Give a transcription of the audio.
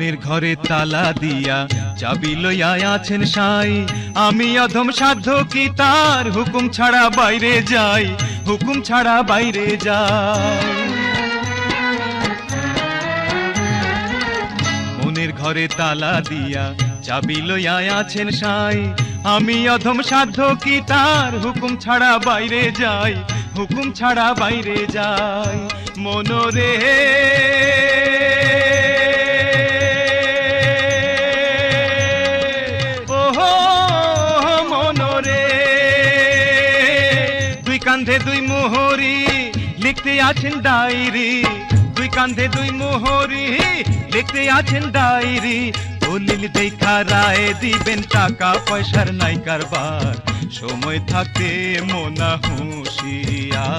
ঘরে তালা দিয়া চাবি লইয়া আছেন সাই। আমি অধম সাধ্য কি তার হুকুম ছাড়া বাইরে যাই, হুকুম ছাড়া বাইরে যাই। মনের ঘরে তালা দিয়া চাবি লইয়া আছেন সাই। আমি অধম সাধ্য কি তার হুকুম ছাড়া বাইরে যাই, হুকুম ছাড়া বাইরে যাই। মনোরে কান্ধে দুই মোহরি, লিখতে আছেন ডায়েরি। দুই কান্ধে দুই মোহরি, লিখতে আছেন ডায়রি। দলিল দেখা রায় দিবেন টাকা, পয়সার নাই কারবার। সময় থাকে মনা হুঁশিয়ার। আমি